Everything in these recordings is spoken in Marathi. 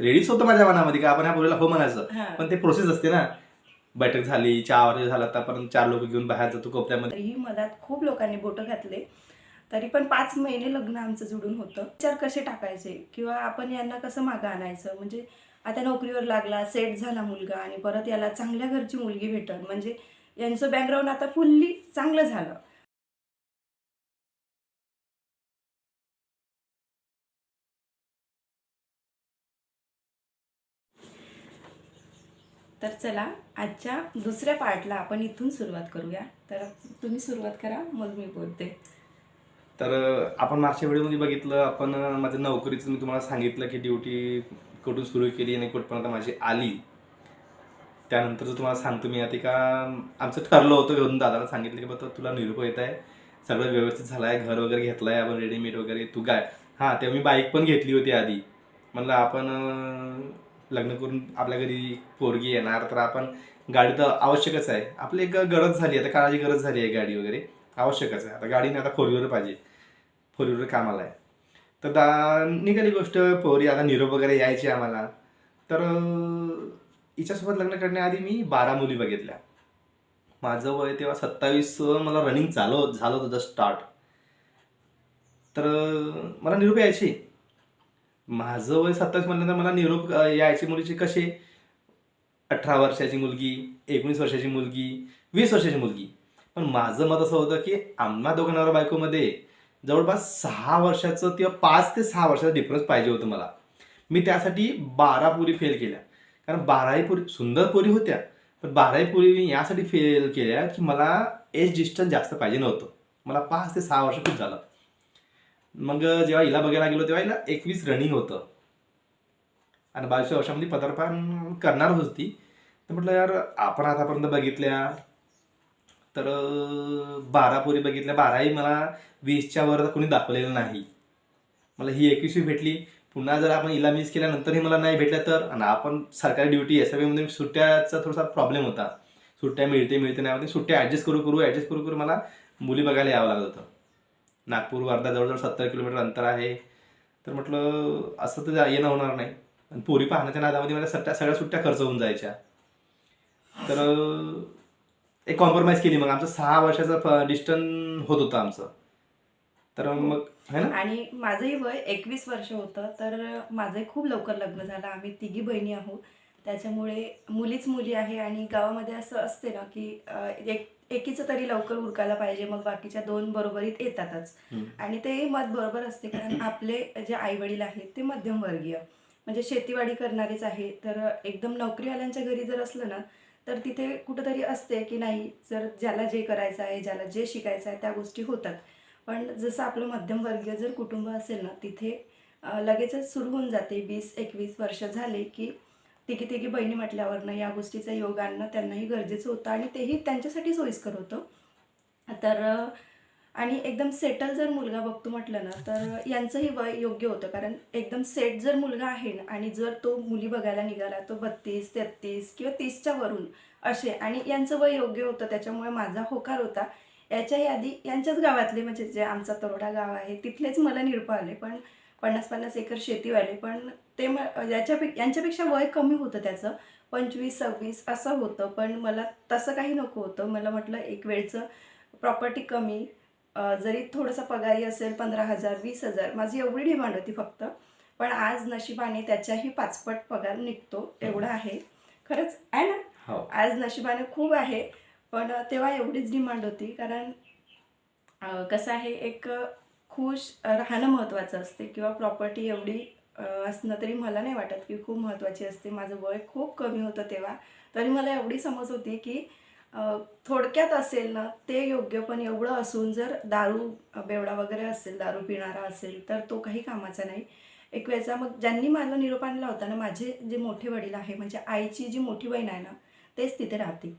रेडीच होतं माझ्या मनामध्ये का आपण ह्या पोरीला हो म्हणायचं. हा. पण ते प्रोसेस असते ना. बैठक झाली चहा झाला आतापर्यंत चार लोक घेऊन बाहेर जातो कोपऱ्यामध्ये. तरीही मधात खूप लोकांनी बोटं घातले. तरी पण पाच महिने लग्न आमचं जुडून होतं. विचार कसे टाकायचे? किंवा आपण यांना कसं मागं आणायचं? म्हणजे आता नोकरीवर लागला सेट झाला मुलगा आणि परत याला चांगल्या घरची मुलगी भेटल. म्हणजे यांचं बॅकग्राऊंड आता फुल्ली चांगलं झालं. तर चला आजच्या दुसऱ्या पार्टला आपण इथून सुरुवात करूया. तर तुम्ही सुरुवात करा मग मी बोलते. तर आपण मागच्या व्हिडिओमध्ये बघितलं आपण माझ्या माझं नोकरीचं मी तुम्हाला सांगितलं की ड्युटी कुठून सुरू केली आणि कुठपर्यंत माझी आली. त्यानंतर तुम्हाला सांगतो मी आता का आमचं ठरलं होतं घेऊन दादाला सांगितलं की बघ तुला निरूप येत आहे. सगळं व्यवस्थित झालं आहे घर वगैरे घेतलं आहे आपण रेडीमेड वगैरे तू काय हां तेव्हा मी बाईक पण घेतली होती आधी. म्हणलं आपण लग्न करून आपल्या घरी पोरगी येणार तर आपण गाडी तर आवश्यकच आहे. आपली एक गरज झाली आता काळाची गरज झाली आहे गाडी वगैरे. आवश्यकच आहे. आता गाडीने आता फोर व्हीलर पाहिजे. फोर व्हीलर कामाला आहे. तर दा निघाली गोष्ट पोरी आता निरोप वगैरे यायची आम्हाला. तर हिच्यासोबत लग्न करण्याआधी मी बारा मुली बघितल्या. माझं वय तेव्हा सत्तावीस मला रनिंग चालू झालं होतं स्टार्ट तर मला निरोप यायची. माझं वय सत्तावीस म्हणल्यानंतर मला निरोप यायची मुलीचे कसे अठरा वर्षाची मुलगी एकोणीस वर्षाची मुलगी वीस वर्षाची मुलगी. पण माझं मत असं होतं की आम्हा दोघांवर बायकोमध्ये जवळपास सहा वर्षाचं किंवा पाच ते सहा वर्षाचा डिफरन्स पाहिजे होतं मला. मी त्यासाठी बारा पुरी फेल केल्या. कारण बाराही पुरी सुंदर पुरी होत्या. पण बाराही पुरी मी यासाठी फेल केल्या की मला एज डिस्टन्स जास्त पाहिजे नव्हतं. मला पाच ते सहा वर्ष खूप झालं. मग जेव्हा हिला बघायला गेलो तेव्हा हिला एकवीस रनिंग होतं. आणि बावीसव्या वर्षामध्ये पदार्पण करणार होती. तर म्हटलं यार आपण आतापर्यंत बघितल्या. तर बारा पोरी बघितल्या. बाराही मला वीसच्या वर कोणी दाखवलेलं नाही. मला ही एकवीसवी भेटली. पुन्हा जर आपण हिला मिस केल्यानंतरही मला नाही भेटल्या तर आणि आपण सरकारी ड्युटी एसमध्ये सुट्ट्याचा थोडासा प्रॉब्लेम होता. सुट्ट्या मिळते मिळते नाही सुट्ट्या ॲडजस्ट करू करू ॲडजस्ट करू करू मला मुली बघायला यावं लागत होतं. नागपूर वर्धा जवळजवळ सत्तर किलोमीटर अंतर आहे. तर म्हटलं असं तर जा- येणं होणार नाही. आणि पोरी पाहण्याच्या नादामध्ये मला सट्ट्या सगळ्या सुट्ट्या खर्च होऊन जायच्या. तर एक कॉम्प्रोमाइज केली मग. आमचं सहा वर्षाचं डिस्टन्स होत होतं आमचं. तर मग है ना? आणि माझंही वय एकवीस वर्ष होतं. तर माझंही खूप लवकर लग्न झालं. आम्ही तिघी बहिणी आहोत. त्याच्यामुळे मुलीच मुली आहे आणि गावामध्ये असं असते ना की एक एकीचं तरी लवकर उरकायला पाहिजे मग बाकीच्या दोन बरोबरीत येतातच. आणि ते मत बरोबर असते कारण आपले जे आई वडील आहेत ते मध्यमवर्गीय. म्हणजे शेतीवाडी करणारेच आहे तर एकदम नोकरीवाल्यांच्या घरी जर असलं ना तर तिथे कुठंतरी असते की नाही जर ज्याला जे करायचं आहे ज्याला जे शिकायचं आहे त्या गोष्टी होतात. पण जसं आपलं मध्यमवर्गीय जर कुटुंब असेल ना तिथे लगेचच सुरू होऊन जाते. वीस एकवीस वर्ष झाले की तिघी तिघी बहिणी म्हटल्यावरनं या गोष्टीचं योग आणणं त्यांनाही गरजेचं होतं आणि तेही त्यांच्यासाठी सोयीस्कर होतं. तर आणि एकदम सेटल जर मुलगा बघतो म्हटलं ना तर यांचंही वय योग्य होतं. कारण एकदम सेट जर मुलगा आहे ना आणि जर तो मुली बघायला निघाला तो बत्तीस तेहतीस किंवा तीसच्या वरून असे आणि यांचं वय योग्य होतं त्याच्यामुळे माझा होकार होता. याच्याही आधी यांच्याच गावातले म्हणजे जे आमचा तरोडा गाव आहे तिथलेच मला निरप आले. पण पन्नास पन्नास एकर शेतीवाले पण ते म याच्यापे यांच्यापेक्षा वय कमी होतं त्याचं. पंचवीस सव्वीस असं होतं पण मला तसं काही नको होतं. मला म्हटलं एक वेळचं प्रॉपर्टी कमी जरी थोडासा पगारी असेल पंधरा हजार वीस हजार माझी एवढी डिमांड होती फक्त. पण आज नशिबाने त्याच्याही पाचपट पगार निघतो एवढा आहे. खरंच आहे ना? हो. आज नशिबाने खूप आहे पण तेव्हा एवढीच डिमांड होती कारण कसं आहे एक खुश राहणं महत्त्वाचं असते किंवा प्रॉपर्टी एवढी असणं तरी मला नाही वाटत की खूप महत्त्वाची असते. माझं वय खूप कमी होतं तेव्हा. तरी मला एवढी समज होती की थोडक्यात असेल ना ते योग्य पण एवढं असून जर दारू बेवडा वगैरे असेल दारू पिणारा असेल तर तो काही कामाचा नाही. एक वेळचा मग ज्यांनी मला निरोप आणला होता ना माझे जे मोठे वडील आहे म्हणजे आईची जी मोठी बहीण आहे ना तेच तिथे राहते.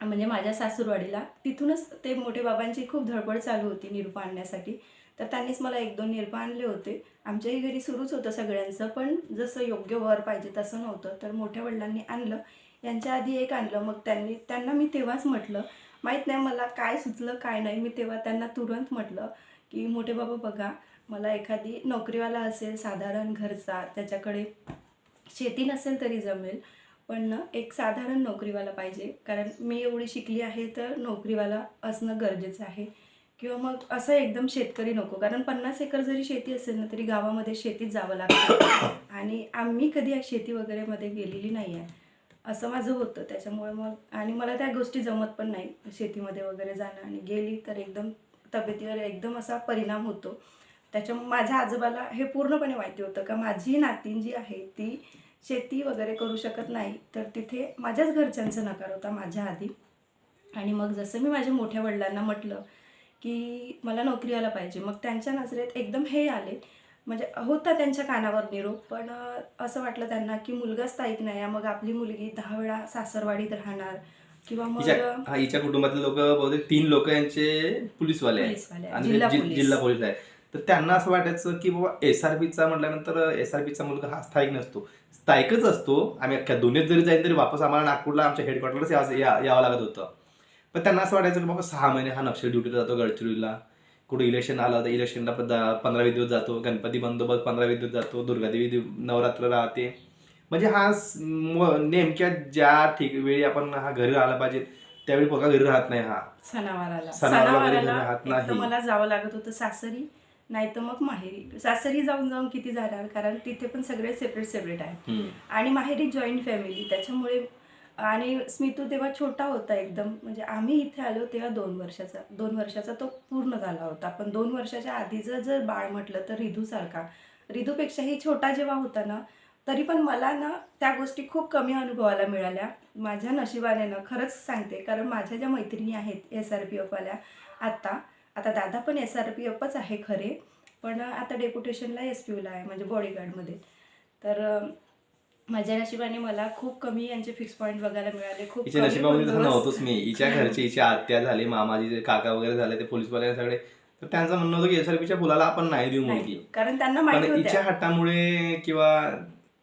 म्हणजे माझ्या सासूरवाडीला तिथूनच ते मोठे बाबांची खूप धडपड चालू होती निरूप आणण्यासाठी. तर त्यांनीच मला एक दोन निरपा आणले होते. आमच्याही घरी सुरूच होतं सगळ्यांचं पण जसं योग्य वर पाहिजे तसं नव्हतं. तर मोठ्या वडिलांनी आणलं. यांच्या आधी एक आणलं. मग त्यांनी त्यांना मी तेव्हाच म्हटलं. माहीत नाही मला काय सुचलं काय नाही. मी तेव्हा त्यांना तुरंत म्हटलं की मोठे बाबा बघा मला एखादी नोकरीवाला असेल साधारण घरचा त्याच्याकडे शेती नसेल तरी जमेल पण एक साधारण नोकरीवाला पाहिजे. कारण मी एवढी शिकली आहे तर नोकरीवाला असणं गरजेचं आहे. किंवा मग असं एकदम शेतकरी नको. कारण पन्नास एकर जरी शेती असेल ना तरी गावामध्ये शेतीत जावं लागतं. आणि आम्ही कधी या शेती वगैरेमध्ये गेलेली नाही आहे असं माझं होतं. त्याच्यामुळे मग आणि मला त्या गोष्टी जमत पण नाही. शेतीमध्ये वगैरे जाणं आणि गेली तर एकदम तब्येतीवर एकदम असा परिणाम होतो. त्याच्यामुळे माझ्या आजोबाला हे पूर्णपणे माहिती होतं का माझी नातीन जी आहे ती शेती वगैरे करू शकत नाही. तर तिथे माझ्याच घरच्यांचा नकार होता माझ्या आधी. आणि मग जसं मी माझ्या मोठ्या वडिलांना म्हटलं की मला नोकरी यायला पाहिजे. मग त्यांच्या नजरेत एकदम हे आले. म्हणजे होता त्यांच्या कानावर निरोप पण असं वाटलं त्यांना की मुलगाच स्थायिक नाही मग आपली मुलगी दहा वेळा सासरवाडीत राहणार. किंवा मग हिच्या कुटुंबातले लोक बहुतेक तीन लोक यांचे पोलीसवाले आहेत. जिल्हा पोलीस. आहे तर त्यांना असं वाटायचं की बाबा एस आर पीचा म्हटल्यानंतर एस आर पीचा मुलगा हा स्थायिक नसतो. स्थायिकच असतो. आम्ही अख्ख्या दोन्हीत जरी जाईल तरी वापस आम्हाला नागपूरला आमच्या हेडक्वार्टरलाच यावं लागत होतं. पण त्यांना असं वाटायचं बाबा सहा महिने हा नक्षल ड्युटीला जातो गडचिरोलीला. कुठे इलेक्शन आलं तर इलेक्शनला पंधरा दिवस जातो. गणपती बंदोबस्त पंधरा वीस दिवस जातो. दुर्गादेवी दिव- नवरात्र राहते. म्हणजे हा नेमक्या ज्या ठीक वेळी आपण हा घरी आला पाहिजे त्यावेळी बघा घरी राहत नाही हा. सणावाराला. राहत नाही. मला जावं लागत होतं सासरी नाही तर मग माहेरी. सासरी जाऊन जाऊन किती जाणार? कारण तिथे पण सगळे सेपरेट सेपरेट आहे. आणि माहेरी जॉईंट फॅमिली त्याच्यामुळे आणि स्मितू तेव्हा छोटा होता एकदम. म्हणजे आम्ही इथे आलो तेव्हा दोन वर्षाचा. दोन वर्षाचा तो पूर्ण झाला होता. पण दोन वर्षाच्या आधीचं जर बाळ म्हटलं तर रिधूसारखा रिधूपेक्षाही छोटा जेव्हा होता ना तरी पण मला ना त्या गोष्टी खूप कमी अनुभवाला मिळाल्या. माझ्या नशिबाने ना खरंच सांगते कारण माझ्या ज्या मैत्रिणी आहेत एस आर पी एफवाल्या आत्ता आता दादा पण एस आर पी एफच आहे खरे. पण आता डेप्युटेशनला एस पी यूला आहे म्हणजे बॉडीगार्डमध्ये. तर माझ्या नशिबाने मला खूप कमी यांचे फिक्स पॉईंट बघायला मिळाले खूप हिच्या नशिबामध्ये तसं. नव्हतंच मी. हिच्या घरचे हिच्या आत्या झाले मामाजी काका वगैरे झाले ते पोलीसवाले सगळे. तर त्यांचं म्हणणं होतं की एसआरपीच्या फुलाला आपण नाही देऊ मुलगी. कारण त्यांना माहिती हिच्या होत्या. हट्टामुळे किंवा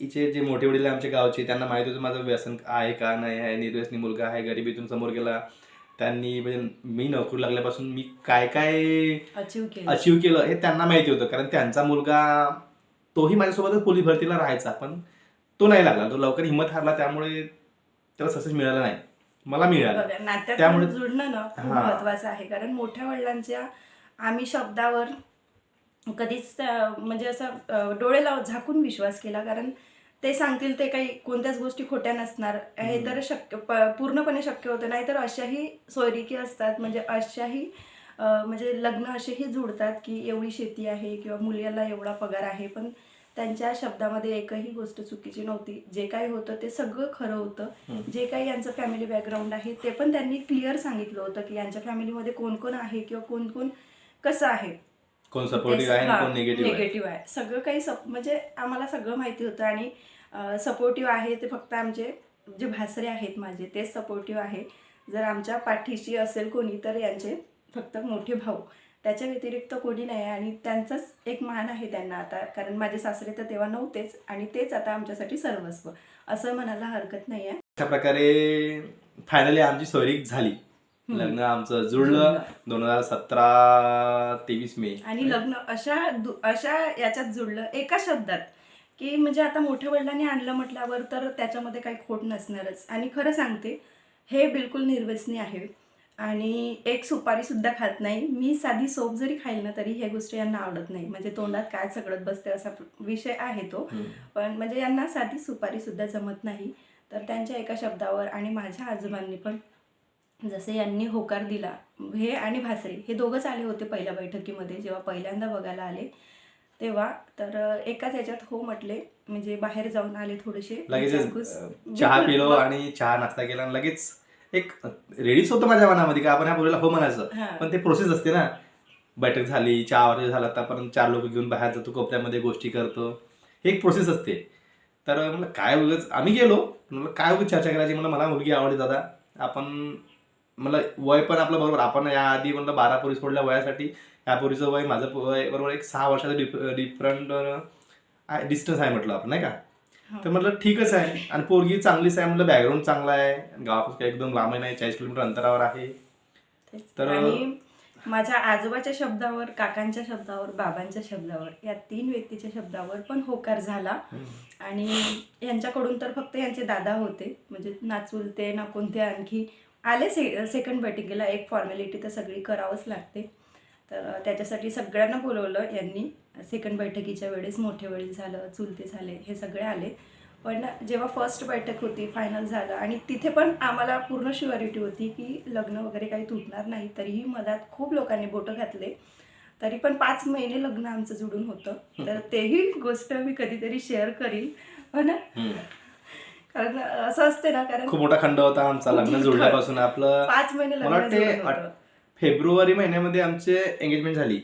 हिचे जे मोठे वडील आमच्या गावचे त्यांना माहीत होतं माझं व्यसन आहे का नाही आहे निर्व्यसनी मुलगा आहे गरिबीतून समोर गेला. त्यांनी म्हणजे मी नोकरी लागल्यापासून मी काय काय अचीव केलं हे त्यांना माहिती होतं. कारण त्यांचा मुलगा तोही माझ्यासोबतच पोलीस भरतीला राहायचा. पण तो नाही लागला. तो लवकर हिंमत हारला त्यामुळे त्याला सक्सेस मिळाला नाही. मला मिळाला. बघा नात्यात त्यामुळे- जुडणं ना खूप हा. महत्वाचं आहे. कारण मोठ्या वडिलांच्या आम्ही शब्दावर कधीच त्या- म्हणजे असं अं, डोळे लाव झाकून विश्वास केला. कारण ते सांगतील ते काही कोणत्याच गोष्टी खोट्या नसणार. हे तर शक्य प- पूर्णपणे शक्य होतं. नाहीतर अशाही सोयरिकी असतात म्हणजे अशाही अं, म्हणजे लग्न असेही जुडतात की एवढी शेती आहे किंवा मुलीला एवढा पगार आहे. पण त्यांच्या शब्दामध्ये एकही गोष्ट चुकीची नव्हती. जे काही होतं ते सगळं खरं होतं. जे काही यांचं फॅमिली बॅकग्राऊंड आहे ते पण त्यांनी क्लिअर सांगितलं होतं की यांच्या फॅमिलीमध्ये कोण कोण आहे किंवा कोण कोण कसं आहे. कोण सपोर्टिव्ह आहे आणि कोण निगेटिव्ह आहे. निगेटिव्ह आहे. सगळं काही म्हणजे आम्हाला सगळं माहिती होतं आणि सपोर्टिव्ह आहे ते फक्त आमचे जे भासरे आहेत माझे तेच सपोर्टिव्ह आहे. जर आमच्या पाठीशी असेल कोणी तर यांचे फक्त मोठे भाऊ. त्याच्या व्यतिरिक्त कोणी नाही आणि त्यांचाच एक मान आहे त्यांना आता. कारण माझे सासरे तर तेव्हा नव्हतेच आणि तेच आता आमच्यासाठी सर्वस्व. असं म्हणायला हरकत नाही आहे अशा प्रकारे फायनली आमची सोयरीक झाली. लग्न आमचं जुळलं. दोन हजार सतरा तेवीस मे. आणि लग्न अशा अशा याच्यात जुळलं. एका शब्दात की म्हणजे आता मोठ्या वडिलांनी आणलं म्हटल्यावर तर त्याच्यामध्ये काही खोट नसणारच. आणि खरं सांगते हे बिलकुल निर्व्यसनी आहे. आणि एक सुपारी सुद्धा खात नाही. मी साधी सोप जरी खाईल ना तरी हे गोष्टी यांना आवडत नाही. म्हणजे तोंडात काय सगळत बसते असा विषय आहे तो. पण म्हणजे यांना साधी सुपारी सुद्धा जमत नाही. तर त्यांच्या एका शब्दावर आणि माझ्या आजोबांनी पण जसे यांनी होकार दिला हे आणि भासरे हे दोघंच आले होते पहिल्या बैठकीमध्ये. जेव्हा पहिल्यांदा बघायला आले तेव्हा तर एकाच याच्यात हो म्हटले म्हणजे बाहेर जाऊन आले थोडेसे. चहा. पिलो आणि चहा नाश्ता केला लगेच एक रेडीच होतं माझ्या मनामध्ये का आपण ह्या पोरीला हो म्हणायचं. हा. पण ते प्रोसेस असते ना. बैठक झाली चहा वगैरे झाला आतापर्यंत चार लोक घेऊन बाहेर जातो कोपऱ्यामध्ये गोष्टी करतो. हे एक प्रोसेस असते. तर मला काय उगाच आम्ही गेलो मला काय उगाच चर्चा करायची? मला मला मुलगी आवडली दादा. आपण मला वय पण आपलं बरोबर आपण याआधी म्हणलं बारा पोरी सोडल्या वयासाठी. या पोरीचं वय माझं वय बरोबर एक सहा वर्षाचं डिफ डिफरंट डिस्टन्स आहे म्हटलं आपण नाही का. तर म्हटलं ठीकच आहे. आणि पोरगी चांगलीच आहे म्हटलं बॅकग्राऊंड चांगला आहे. गावापासून काही एकदम लांब नाही चाळीस किलोमीटर अंतरावर आहे. तर- आणि माझ्या आजोबाच्या शब्दावर काकांच्या शब्दावर बाबांच्या शब्दावर या तीन व्यक्तीच्या शब्दावर पण होकार झाला. आणि यांच्याकडून तर फक्त यांचे दादा होते. म्हणजे ना चुलते ना कोणते आणखी आले से सेकंड बैठकीला एक फॉर्मॅलिटी तर सगळी करावंच लागते. तर त्याच्यासाठी सगळ्यांना बोलवलं यांनी. सेकंड बैठकीच्या वेळेस मोठे वडील झालं चुलते झाले हे सगळे आले. पण जेव्हा फर्स्ट बैठक होती फायनल झालं आणि तिथे पण आम्हाला पूर्ण शुअरिटी होती की लग्न वगैरे काही तुटणार नाही तरीही मधात खूप लोकांनी बोटं घातले. तरी पण पाच महिने लग्न आमचं जुडून होतं. तर तेही गोष्ट मी कधीतरी शेअर करील हो ना? हम्म. कारण असं असते ना कारण खूप मोठा खंड होता आमचा लग्न. जुळल्यापासून आपलं पाच महिने लग्न फेब्रुवारी महिन्यामध्ये आमचे एंगेजमेंट झाली.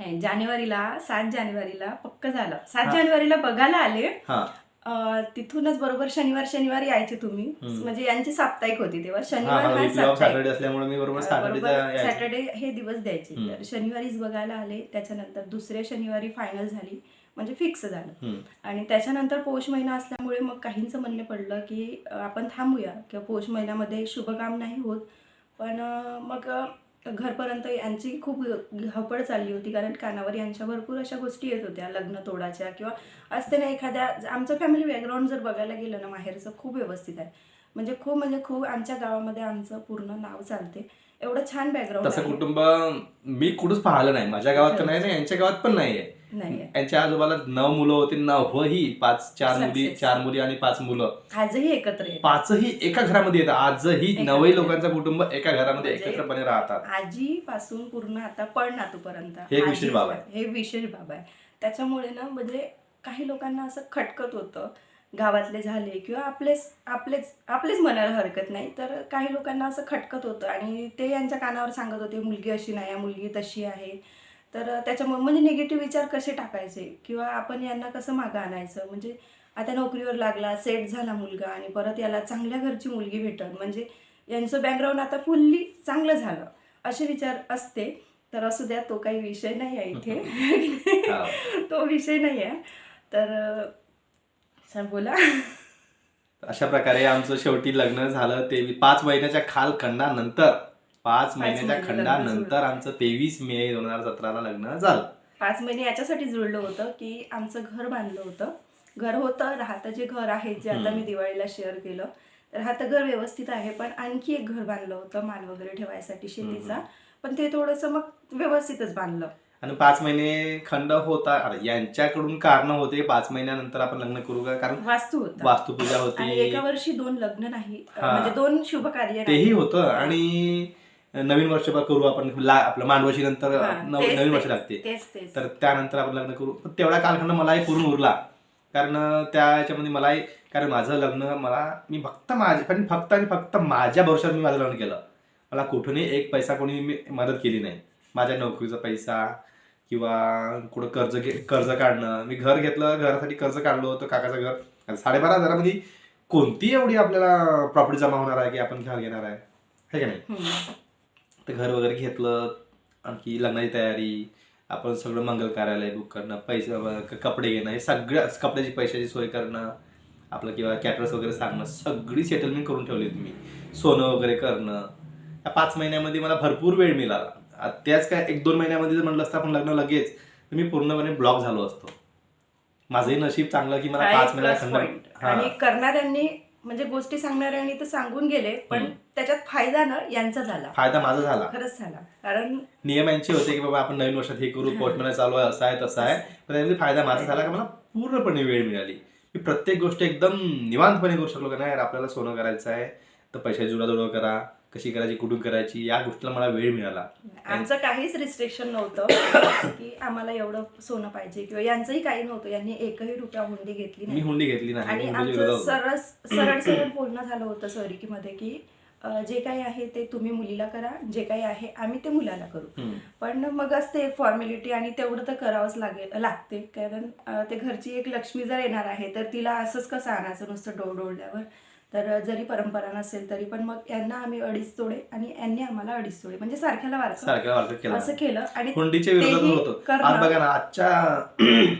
नाही जानेवारीला सात जानेवारीला पक्क झालं. सात हा. जानेवारीला बघायला आले. हा. अं, तिथूनच बरोबर शनिवार शनिवार यायचे तुम्ही. हम्म. म्हणजे यांची साप्ताहिक होती तेव्हा. हा शनिवार हा साप्ताहिक. सॅटर्डे असल्यामुळे मी बरोबर सॅटर्डेचा यायचो. सॅटर्डे हे दिवस द्यायचे. हम्म. तर शनिवारीच बघायला आले. त्याच्यानंतर दुसऱ्या शनिवारी फायनल झाली. म्हणजे फिक्स झालं. आणि त्याच्यानंतर पौष महिना असल्यामुळे मग काहींचं म्हणणं पडलं की अं, आपण थांबूया. किंवा पौष महिन्यामध्ये शुभकाम नाही होत. पण अं, मग अं, घरपर्यंत यांची खूप हपड चालली होती कारण कानावर यांच्या भरपूर अशा गोष्टी येत होत्या लग्न तोडाच्या किंवा असते ना एखाद्या आमचं फॅमिली बॅकग्राऊंड जर बघायला गेलं ना माहेरचं खूप व्यवस्थित आहे. म्हणजे खूप म्हणजे खूप आमच्या गावामध्ये आमचं पूर्ण नाव चालते. एवढं छान बॅकग्राऊंड तसं कुटुंब मी कुठंच पाहिलं नाही. माझ्या गावात तर नाही ना यांच्या गावात पण नाहीये. नाही यांच्या आजोबाला नऊ मुलं होती नवही पाच चार मुली Success. चार मुली आणि पाच मुलं. आजही एकत्र येतात. पाचही एका घरामध्ये येतात. आजही एका नवही घरात. लोकांचं कुटुंब एका घरामध्ये म्हणजे- एकत्रपणे राहतात. आजी पासून पूर्ण आता पळ नातूपर्यंत हे एक विशेष बाब आहे. हे विशेष बाब आहे. त्याच्यामुळे ना म्हणजे काही लोकांना असं खटकत होतं. गावातले झाले किंवा आपलेच आपलेच आपलेच म्हणायला हरकत नाही. तर काही लोकांना असं खटकत होतं आणि ते यांच्या कानावर सांगत होते मुलगी अशी नाही आहे मुलगी तशी आहे. तर त्याच्यामुळे म्हणजे निगेटिव्ह विचार कसे टाकायचे? किंवा आपण यांना कसं मागं आणायचं? म्हणजे आता नोकरीवर लागला सेट झाला मुलगा आणि परत याला चांगल्या घरची मुलगी भेटल. म्हणजे यांचं बॅकग्राऊंड आता फुल्ली चांगलं झालं असे विचार असते. तर असू द्या तो काही विषय नाही आहे इथे. तो विषय नाही आहे. तर सर बोला अशा प्रकारे आमचं शेवटी लग्न झालं. ते पाच महिन्याच्या खाल खंडानंतर. पाच महिन्याच्या महिने लग्न खंडानंतर आमचं तेवीस मे दोन हजार सतराला लग्न झालं. पाच महिने याच्यासाठी जुळलं होतं की आमचं घर बांधलं होतं. घर होतं राहतं जे घर आहे जे आता हम्म. मी दिवाळीला शेअर केलं राहतं घर व्यवस्थित आहे पण आणखी एक घर बांधलं होतं माल वगैरे ठेवायसाठी शेतीचा. पण ते थोडंसं मग व्यवस्थितच बांधलं. आणि पाच महिने खंड होता अरे यांच्याकडून कारण होते पाच महिन्यानंतर आपण लग्न करू का? कारण वास्तू होता. वास्तुपूजा आणि होती एका वर्षी दोन लग्न नाही हा. म्हणजे दोन शुभ कार्य तेही होतं आणि नवीन वर्ष करू आपण ला- आपलं मांडवशी नंतर हा, नव- तेच- नवीन वर्ष तेच- लागते. तेच तेच. तर त्यानंतर आपण लग्न करू. पण तेवढा कालखंड मलाही पूर्ण उरला. कारण त्या याच्यामध्ये मलाही कारण माझं लग्न मला मी फक्त माझे पण फक्त आणि फक्त माझ्या भरोशावर मी माझं लग्न केलं. मला कुठूनही एक पैसा कोणी मी मदत केली नाही. माझ्या नोकरीचा पैसा किंवा कुठं कर्ज घे कर्ज काढणं. मी घर घेतलं घरासाठी कर्ज काढलं होतं काकाचं घर. साडेबारा हजारामध्ये कोणती एवढी आपल्याला प्रॉपर्टी जमा होणार आहे की आपण घर घेणार आहे? है का नाही. तर घर वगैरे घेतलं आणखी लग्नाची तयारी आपण सगळं मंगल कार्यालय बुक करणं पैसे कपडे घेणं हे सगळ्या कपड्याची पैशाची सोय करणं आपलं किंवा कॅटरस वगैरे सांगणं सगळी सेटलमेंट करून ठेवली तुम्ही सोनं वगैरे करणं. या पाच महिन्यामध्ये मला भरपूर वेळ मिळाला. त्याच काय एक दोन महिन्यामध्ये जर म्हणलं असतं आपण लग्न लगेच तर मी पूर्णपणे ब्लॉक झालो असतो. माझंही नशीब चांगलं की मला पाच महिन्यात. आणि करणाऱ्यांनी म्हणजे गोष्टी सांगणाऱ्यांनी तर सांगून गेले पण. त्याच्यात फायदा ना यांचा झाला. फायदा माझा झाला. खरंच झाला. कारण नियम यांचे होते की बाबा आपण नवीन वर्षात हे करू. पोस्ट महिना चालू आहे असं आहे तसं आहे. पण त्यामध्ये फायदा माझा झाला की मला पूर्णपणे वेळ मिळाली. मी प्रत्येक गोष्ट एकदम निवांतपणे करू शकलो का नाही यार आपल्याला सोनं करायचं आहे तर पैशाची जुळाजुळव करा. कशी करायची कुठून करायची या गोष्टीला मला वेळ मिळाला. आमचं काहीच रिस्ट्रिक्शन नव्हतं की आम्हाला एवढं सोनं पाहिजे किंवा यांचंही काही नव्हतं. यांनी एकही रुपया हुंडी घेतली मी नाही. हुंडी घेतली नाही. आणि. सरळ सरळ सरळ बोलणं झालं होतं सरिकीमध्ये की जे काही आहे ते तुम्ही मुलीला करा जे काही आहे आम्ही ते मुलाला करू. पण मग असते एक फॉर्मॅलिटी आणि तेवढं तर करावंच लागेल लागते. कारण ते घरची एक लक्ष्मी जर येणार आहे तर तिला असंच कसं आणायचं नुसतं डोळ डोळल्यावर? तर जरी परंपरा नसेल तरी पण मग यांना आम्ही अडीच तोडे आणि यांनी आम्हाला अडीच तोडे म्हणजे सारख्याला वारसा केला. असं केलं आणि हुंडीच्या विरोधात होतो आज बघा ना आजच्या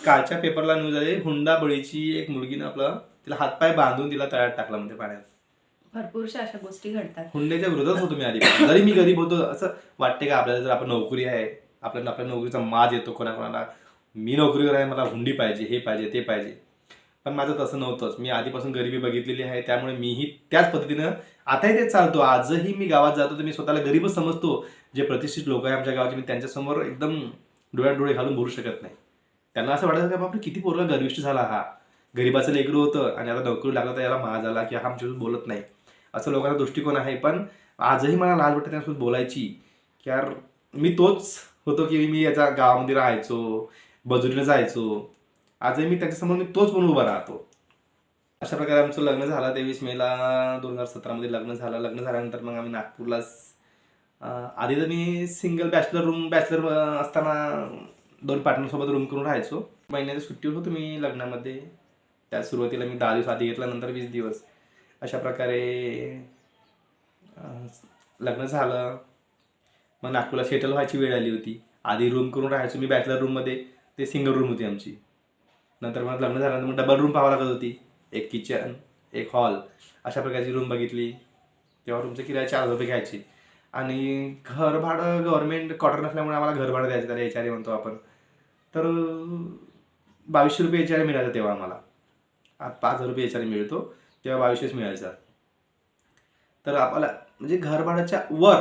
कालच्या पेपरला न्यूज आली हुंडा बळीची एक मुलगीनं आपलं तिला हातपाय बांधून तिला तळ्यात टाकला म्हणते पाण्यात. भरपूरशा अशा गोष्टी घडतात. हुंड्याच्या विरोधात होतो मी आधी जरी मी गरीब होतो असं वाटते का आपल्याला जर आपण नोकरी आहे आपल्याला आपल्या नोकरीचा माज येतो कोणाकोणाला? मी नोकरीवर आहे मला हुंडी पाहिजे हे पाहिजे ते पाहिजे. पण माझं तसं नव्हतंच. मी आधीपासून गरिबी बघितलेली आहे त्यामुळे मीही त्याच पद्धतीनं आताही तेच चालतो. आजही मी गावात जातो तर मी स्वतःला गरीबच समजतो. जे प्रतिष्ठित लोक आहे आमच्या गावाचे मी त्यांच्यासमोर एकदम डोळ्यात डोळे घालून भरू शकत नाही. त्यांना असं वाटायचं की बापरे किती पोरगा गर्विष्ठ झाला हा. गरिबाचं लेकरू होतं आणि आता नोकरी लागला तर याला महा झाला की हा आमच्यासोबत बोलत नाही. असं लोकांचा दृष्टिकोन आहे. पण आजही मला लाज वाटते त्यांच्यासोबत बोलायची. की यार मी तोच होतो की मी याच्या गावामध्ये राहायचो बजुरीला जायचो. आजही मी त्याच्यासमोर मी तोच पण उभा राहतो. अशा प्रकारे आमचं लग्न झालं तेवीस मेला दोन हजार सतरामध्ये लग्न झालं. लग्न झाल्यानंतर मग आम्ही नागपूरलाच आधी तर मी सिंगल बॅचलर रूम बॅचलर असताना दोन पार्टनरसोबत रूम करून राहायचो. महिन्याच्या सुट्टीवर होतो मी लग्नामध्ये. त्या सुरुवातीला मी दहा दिवस आधी घेतला नंतर वीस दिवस. अशा प्रकारे लग्न झालं. मग नागपूरला सेटल व्हायची वेळ आली होती. आधी रूम करून राहायचो मी बॅचलर रूममध्ये ते सिंगल रूम होती आमची. नंतर मग लग्न झाल्यानंतर मग डबल रूम पाहावं लागत होती. एक किचन एक हॉल अशा प्रकारची रूम बघितली. तेव्हा रूमचं किराया चार रुपये घ्यायची. आणि घर भाडं गव्हर्नमेंट क्वार्टर नसल्यामुळे आम्हाला घर भाडं द्यायचं. त्याला एच आर म्हणतो आपण. तर बावीसशे रुपये एच आर मिळायचं तेव्हा आम्हाला. आज पाच हजार रुपये एच आर मिळतो. तेव्हा बावीसशेच मिळायचा. तर आपल्याला म्हणजे घर भाड्याच्या वर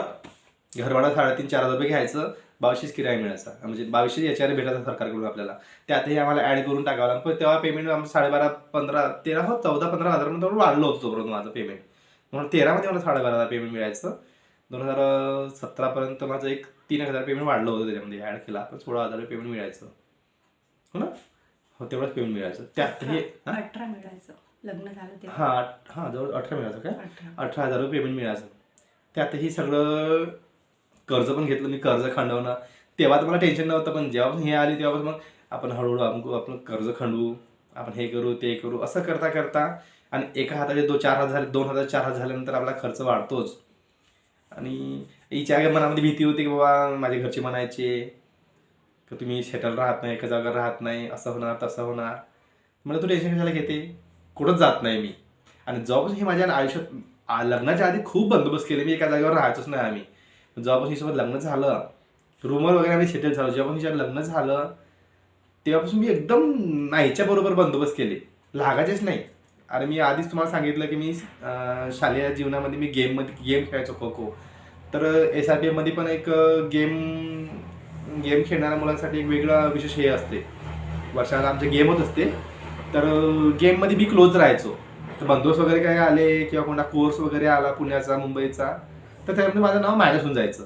घर भाडं साडेतीन चार हजार रुपये घ्यायचं. बावीसशेच किराया मिळायचा. म्हणजे बावीसशे आर भेटायचा सरकारकडून आपल्याला. त्यातही आम्हाला ॲड करून टाकावं लागतं पण तेव्हा पेमेंट आमचं साडेबारा पंधरा तेरा हो चौदा पंधरा हजार तेवढं वाढलं होतं तोपर्यंत माझं पेमेंट म्हणून तेरामध्ये मला साडेबारा हजार पेमेंट मिळायचं. दोन हजार सतरापर्यंत माझं एक तीन हजार पेमेंट वाढलं होतं त्याच्यामध्ये. ॲड केला पण सोळा हजार पेमेंट मिळायचं. हो ना? हो तेवढंच पेमेंट मिळायचं. त्यात हे? अठरा मिळायचं. लग्न झालं हा हा जवळ अठरा मिळायचं काय अठरा. हजार पेमेंट मिळायचं. त्यातही सगळं कर्ज पण घेतलं मी कर्ज खंडवणं तेव्हा तर मला टेन्शन नव्हतं पण जेव्हापासून हे आली तेव्हापासून मग आपण हळूहळू आपण आपण कर्ज खंडू आपण हे करू ते करू असं करता करता आणि एका हाताचे दो चार हात झाले दोन हजार चार हात झाल्यानंतर आपला खर्च वाढतोच. आणि हिच्या मनामध्ये भीती होती की बाबा माझे घरचे म्हणायचे की तुम्ही सेटल राहत नाही एका जागा राहत नाही असं होणार तसं होणार. मला तू टेन्शन कशाला घेते? कुठंच जात नाही मी. आणि जॉब हे माझ्या आयुष्यात आ- लग्नाच्या आधी खूप बंदोबस्त केले मी एका जागेवर राहायचोच नाही आम्ही. जेव्हापासून हिच्यासोबत लग्न झालं रुमर वगैरे आम्ही सेटल झालो. जेव्हापासून हिच्यावर लग्न झालं तेव्हापासून मी एकदम नाहीच्या बरोबर बंदोबस्त केले. लागायचेच नाही. अरे मी आधीच तुम्हाला सांगितलं की मी शालेय जीवनामध्ये मी गेममध्ये गेम खेळायचो खो खो. तर एस आर पी एमध्ये पण एक गेम गेम खेळणाऱ्या मुलांसाठी एक वेगळा विशेष हे असते. वर्षाला आमचे गेम होत असते. तर गेममध्ये मी क्लोज राहायचो. तर बंदोबस्त वगैरे काय आले किंवा कोणता कोर्स वगैरे आला पुण्याचा मुंबईचा तर त्यामध्ये माझं नाव मायनस होऊन जायचं.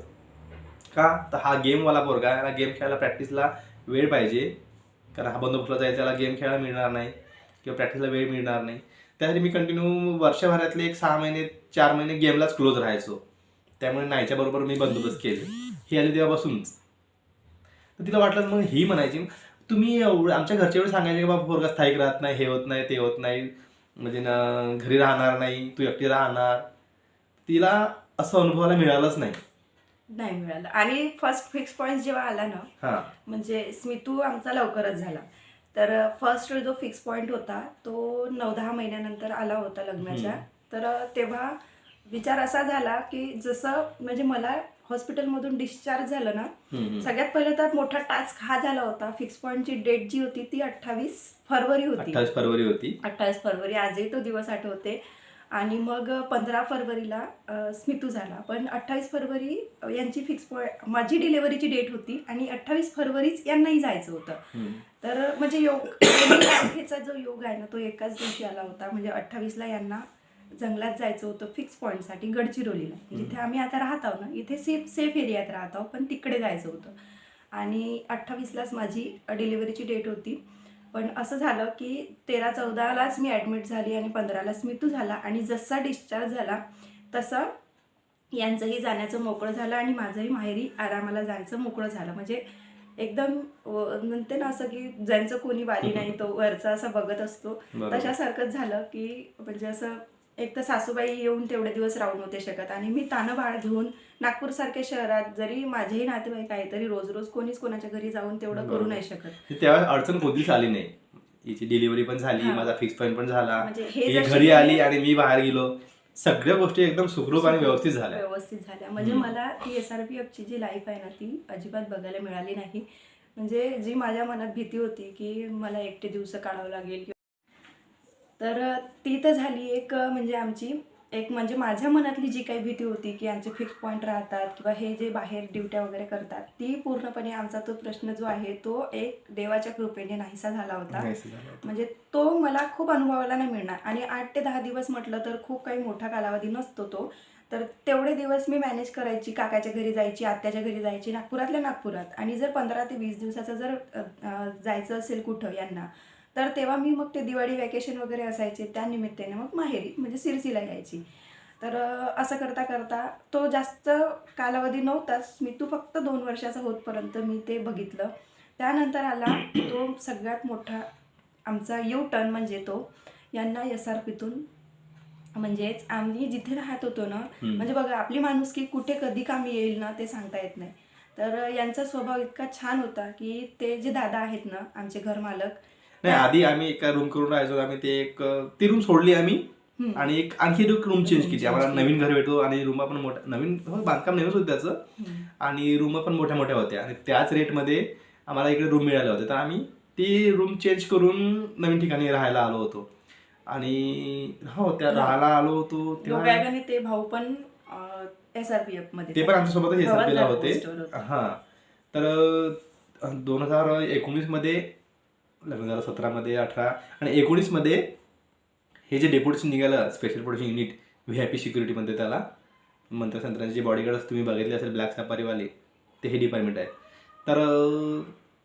का? तर हा गेमवाला पोरगा याला गेम खेळायला प्रॅक्टिसला वेळ पाहिजे. कारण हा बंदोबस्तला जायचा त्याला गेम खेळायला मिळणार नाही. किंवा प्रॅक्टिसला वेळ मिळणार नाही. त्यासाठी मी कंटिन्यू वर्षभरातले एक सहा महिने चार महिने गेमलाच क्लोज राहायचो. त्यामुळे नाहीच्या बरोबर मी बंदोबस्त केले. ही आली तेव्हापासूनच. तर तिला वाटलं मग ही म्हणायची तुम्ही एवढं आमच्या घरच्या एवढे सांगायचे की बाबा पोरगा स्थायिक राहत नाही हे होत नाही ते होत नाही. म्हणजे ना घरी राहणार नाही तू एकटी राहणार. तिला असं अनुभवाला मिळालंच नाही. नाही मिळालं. आणि फर्स्ट फिक्स पॉईंट जेव्हा आला ना हां. म्हणजे स्मितू आमचा लवकरच झाला. तर फर्स्ट जो फिक्स पॉईंट होता तो नऊ दहा महिन्यानंतर आला होता लग्नाच्या. तर तेव्हा विचार असा झाला की जसं म्हणजे मला हॉस्पिटलमधून डिस्चार्ज झालं ना. सगळ्यात पहिले तर मोठा टास्क हा झाला होता. फिक्स पॉईंटची डेट जी होती ती अठ्ठावीस फरवरी होती. अठ्ठावीस फरवरी होती. अठ्ठावीस फरवरी आजही तो दिवस आठवते. आणि मग पंधरा फरवरीला स्मितू झाला. पण अठ्ठावीस फरवरी यांची फिक्स पॉईंट माझी डिलेवरीची डेट होती आणि अठ्ठावीस फरवरीच यांनाही जायचं होतं. तर म्हणजे योग तारखेचा जो योग आहे ना तो एकाच दिवशी आला होता. म्हणजे अठ्ठावीसला यांना जंगलात जायचं होतं फिक्स पॉईंटसाठी गडचिरोलीला. जिथे आम्ही आता राहत आहोत ना इथे सेफ सेफ एरियात राहत आहोत पण तिकडे जायचं होतं. आणि अठ्ठावीसलाच माझी डिलिव्हरीची डेट होती. पण असं झालं की तेरा चौदालाच मी ॲडमिट झाली आणि पंधरालाच मृत्यू झाला. आणि जसा डिस्चार्ज झाला तसं यांचंही जाण्याचं मोकळं झालं आणि माझंही माहेरी आरामाला जायचं मोकळं झालं. म्हणजे एकदम म्हणते ना असं की ज्यांचं कोणी वाली नाही तो वरचा असं बघत असतो. तशासारखंच झालं की म्हणजे असं एक तर सासूबाई येऊन तेवढे दिवस राहू नव्हते शकत आणि मी तानं बाळ घेऊन नागपूरसारख्या शहरात जरी माझेही नातेवाईक आहे तरी रोज रोज कोणीच कोणाच्या घरी जाऊन तेवढं करू. नाही शकत. तेव्हा अडचण कोणतीच आली नाही. हिची डिलिव्हरी पण झाली हा. माझा फिक्स पॉईंट पण झाला. म्हणजे घरी आली आणि मी बाहेर गेलो. सगळ्या गोष्टी एकदम सुखरूप आणि व्यवस्थित झाल्या. व्यवस्थित झाल्या. म्हणजे. मला ती एस आर पी एफची जी लाईफ आहे ना ती अजिबात बघायला मिळाली नाही. म्हणजे जी माझ्या मनात भीती होती की मला एकटे दिवस काढावं लागेल तर ती तर झाली एक म्हणजे आमची एक म्हणजे माझ्या मनातली जी काही भीती होती की आमचे फिक्स पॉईंट राहतात किंवा हे जे बाहेर ड्युट्या वगैरे करतात ती पूर्णपणे आमचा तो प्रश्न जो आहे तो एक देवाच्या कृपेने नाहीसा झाला होता. म्हणजे तो मला खूप अनुभवायला नाही मिळणार. आणि आठ ते दहा दिवस म्हटलं तर खूप काही मोठा कालावधी नसतो तो. तर तेवढे दिवस मी मॅनेज करायची काकाच्या घरी जायची आत्याच्या घरी जायची नागपुरातल्या नागपुरात. आणि जर पंधरा ते वीस दिवसाचं जर जायचं असेल कुठं यांना तर तेव्हा मी मग ते दिवाळी वॅकेशन वगैरे असायचे त्या निमित्ताने मग माहेरी म्हणजे सिरसीला यायची. तर असं करता करता तो जास्त कालावधी नव्हताच. मी तू फक्त दोन वर्षाचा होतपर्यंत मी ते बघितलं. त्यानंतर आला तो सगळ्यात मोठा आमचा यू टर्न म्हणजे तो यांना एस आर पीतून म्हणजेच आम्ही जिथे राहत होतो ना. म्हणजे बघा आपली माणुसकी कुठे कधी कामी येईल ना ते सांगता येत नाही. तर यांचा स्वभाव इतका छान होता की ते जे दादा आहेत ना आमचे घर मालक नाही आधी आम्ही एका रूम करून राहायचो आम्ही ते एक ती रूम सोडली आम्ही. हम्म, आणि एक आणखी एक रूम चेंज केली. आम्हाला. नवीन घर भेटतो आणि रूम पण मोठ्या नवीन हो, बांधकाम नवीनच होतं त्याचं. हम्म. आणि रूम पण मोठ्या मोठ्या होत्या. आणि त्याच रेटमध्ये आम्हाला इकडे रूम मिळाले होते. तर आम्ही ती रूम चेंज करून नवीन ठिकाणी राहायला आलो होतो. आणि हो त्या राहायला आलो होतो तेव्हा योगायोगाने ते भाऊ पण एस आर पी एफमध्ये ते पण आमच्यासोबतच होते. हां. तर दोन हजार एकोणीसमध्ये लग्न हजार सतरामध्ये अठरा आणि एकोणीसमध्ये हे जे डेप्युटेशन निघालं special protection unit V I P सिक्युरिटीमध्ये त्याला मंत्रसंत्रांचे जे बॉडीगार्ड तुम्ही बघितले असेल ब्लॅक सफारीवाले ते हे डिपार्टमेंट आहे तर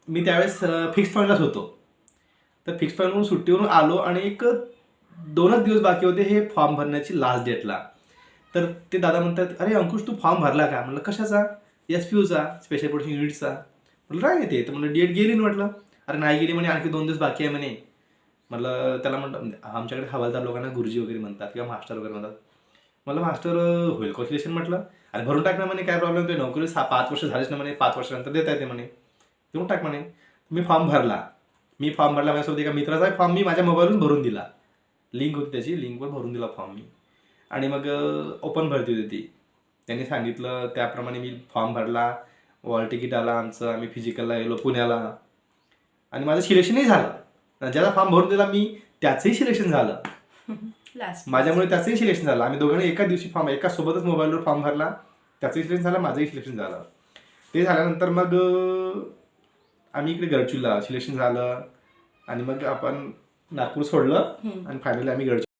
मी त्यावेळेस फिक्स पॉईंटलाच होतो. तर फिक्स पॉईंटवरून सुट्टीवरून आलो आणि एक दोनच दिवस बाकी होते हे फॉर्म भरण्याची लास्ट डेटला तर ते दादा म्हणतात अरे अंकुश तू फॉर्म भरला का? म्हटलं कशाचा? एस पी यूचा स्पेशल प्रोटेक्शन युनिटचा म्हटलं काय ते तर म्हणलं डेट गेली? ना म्हटलं अरे नाही गेली म्हणे आणखी दोन दिवस बाकी आहे म्हणे. म्हटलं त्याला म्हटलं आमच्याकडे हवालदार लोकांना गुरुजी वगैरे म्हणतात किंवा मास्टर वगैरे म्हणतात. मला मास्टर होईल कॉन्सिलेशन म्हटलं अरे भरून टाक ना म्हणे काय प्रॉब्लेम ते नोकरी सहा पाच वर्ष झालीच ना म्हणे पाच वर्षानंतर देता येते म्हणे. देऊन टाक म्हणे. मी फॉर्म भरला. मी फॉर्म भरला माझ्यासोबत एका मित्राचा फॉर्म मी माझ्या मोबाईलवरून भरून दिला. लिंक होती त्याची लिंकवर भरून दिला फॉर्म मी. आणि मग ओपन भरती होती ती. त्यांनी सांगितलं त्याप्रमाणे मी फॉर्म भरला वॉल तिकीट आला आमचं आम्ही फिजिकलला गेलो पुण्याला. आणि माझं सिलेक्शनही झालं. ज्याचा फॉर्म भरून दिला मी त्याचंही सिलेक्शन झालं. माझ्यामुळे त्याचंही सिलेक्शन झालं. आम्ही दोघांनी एका दिवशी फॉर्म एका सोबतच मोबाईलवर फॉर्म भरला. त्याचंही सिलेक्शन झालं माझंही सिलेक्शन झालं. ते झाल्यानंतर मग आम्ही इकडे गडचिरोलीला सिलेक्शन झालं. आणि मग आपण नागपूर सोडलं. आणि फायनली आम्ही गडचिरोली